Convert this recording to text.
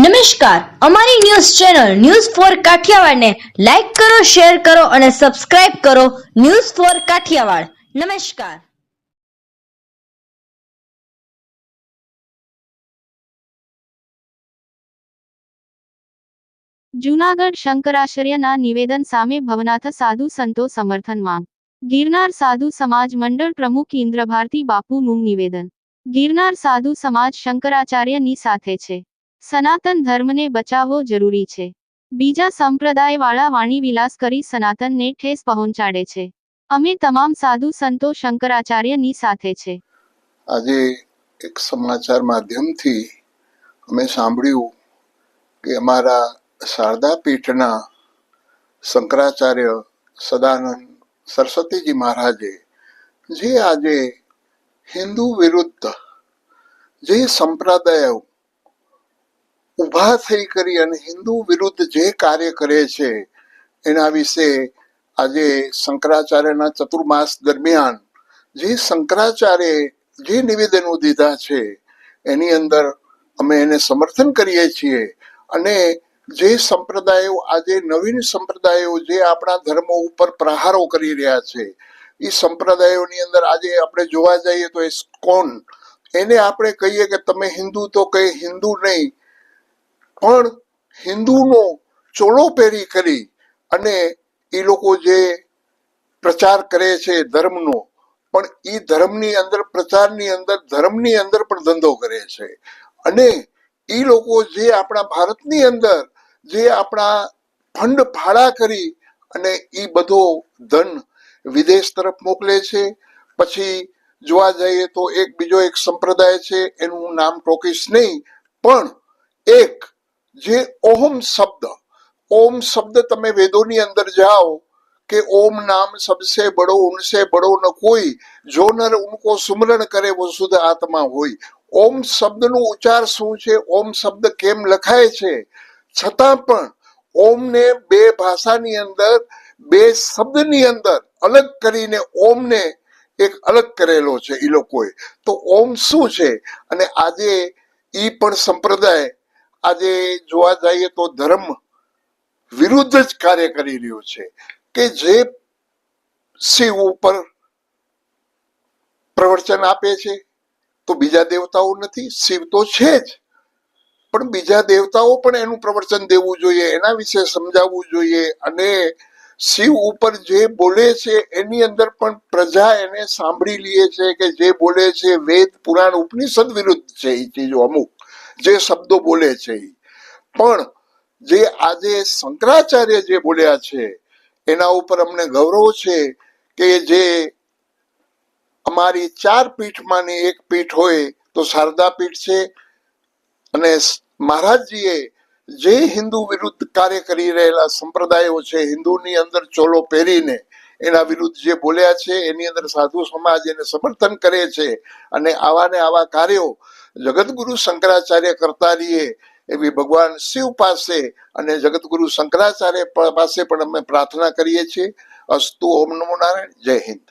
નમસ્કાર. અમારી news channel news four કાઠિયાવાડને લાઈક કરો, શેર કરો અને સબસ્ક્રાઇબ કરો ન્યૂઝ ફોર કાઠિયાવાડ. નમસ્કાર. જૂનાગઢ શંકરાચાર્યના નિવેદન સામે ભવનાથ સાધુ સંતો સમર્થન માંગ ગિરનાર સાધુ સમાજ મંડળ પ્રમુખ ઇન્દ્રભારતી બાપુનું નિવેદન. ગિરનાર સાધુ સમાજ શંકરાચાર્યની સાથે છે. સનાતન ધર્મને બચાવવો જરૂરી છે. બીજા સંપ્રદાયવાળા વાણી વિલાસ કરી સનાતનને ઠેસ પહોંચાડે છે. અમે તમામ સાધુ સંતો શંકરાચાર્યની સાથે છે. આજે એક સમાચાર માધ્યમથી અમે સાંભળ્યું કે અમારા શારદા પીઠના શંકરાચાર્ય સદાનંદ સરસ્વતીજી મહારાજે જે આજે હિન્દુ વિરુદ્ધ જે સંપ્રદાયો ઊભા થઈ કરી અને હિન્દુ વિરુદ્ધ જે કાર્ય કરે છે, એના વિશે આજે શંકરાચાર્યના ચતુર્માસ દરમિયાન જે શંકરાચાર્ય જે નિવેદનો દીધા છે, એની અંદર અમે એને સમર્થન કરીએ છીએ અને જે સંપ્રદાયો, આજે નવીન સંપ્રદાયો જે આપણા ધર્મો ઉપર પ્રહારો કરી રહ્યા છે, એ સંપ્રદાયોની અંદર આજે આપણે જોવા જઈએ તો એ કોણ? એને આપણે કહીએ કે તમે હિન્દુ તો કઈ હિન્દુ નહીં પણ હિન્દુનો ચોલો પહેરી કરી અને એ લોકો જે પ્રચાર કરે છે ધર્મનો, પણ એ ધર્મની અંદર, પ્રચારની અંદર, ધર્મની અંદર પણ ધંધો કરે છે. અને એ લોકો જે આપણા ભારતની અંદર જે આપણા ફંડ ફાળા કરી અને એ બધો ધન વિદેશ તરફ મોકલે છે. પછી જોવા જઈએ તો એક બીજો એક સંપ્રદાય છે, એનું નામ ટોકીશ નહીં, પણ એક જે ઓમ શબ્દ ઓમ શબ્દ તમે વેદોની અંદર જાઓ કે ઓમ નામ સબસે બડો ઉનસે બડો ન કોઈ, જો નર ઉનકો સુમરણ કરે વો શુદ્ધ આત્મા હોય. ઓમ શબ્દનો ઉચ્ચાર શું છે? ઓમ શબ્દ કેમ લખાય છે? છતાં પણ ઓમને બે ભાષાની અંદર, બે શબ્દની અંદર અલગ કરીને ઓમને એક અલગ કરેલો છે એ લોકોએ. તો ઓમ શું છે? અને આજે ઈ પણ સંપ્રદાય આજે જોવા જઈએ તો ધર્મ વિરુદ્ધ જ કાર્ય કરી રહ્યો છે કે જે શિવ ઉપર પ્રવચન આપે છે. તો બીજા દેવતાઓ નથી, શિવ તો છે જ. પણ બીજા દેવતાઓ પણ એનું પ્રવચન દેવું જોઈએ, એના વિશે સમજાવવું જોઈએ અને શિવ ઉપર જે બોલે છે એની અંદર પણ પ્રજા એને સાંભળી લે છે કે જે બોલે છે વેદ, પુરાણ, ઉપનિષદ વિરુદ્ધ છે એ ચીજો અમુક. જે શબ્દો બોલે છે પણ જે આજે શંકરાચાર્ય જે બોલ્યા છે, એના ઉપર અમને ગૌરવ છે કે જે અમારી ચાર પીઠમાંની એક પીઠ હોય તો શારદા પીઠ છે અને મહારાજજીએ જે હિન્દુ વિરુદ્ધ કાર્ય કરી રહેલા સંપ્રદાયો છે, હિન્દુની અંદર ચોલો પહેરીને એના વિરુદ્ધ જે બોલ્યા છે, એની અંદર સાધુ સમાજ એને સમર્થન કરે છે અને આવા ને આવા કાર્યો જગતગુરુ શંકરાચાર્ય કરતા રહીએ એવી ભગવાન શિવ પાસે અને જગતગુરુ શંકરાચાર્ય પાસે પણ અમે પ્રાર્થના કરીએ છીએ. અસ્તુ ઓમ નમો નારાયણ. જય હિન્દ.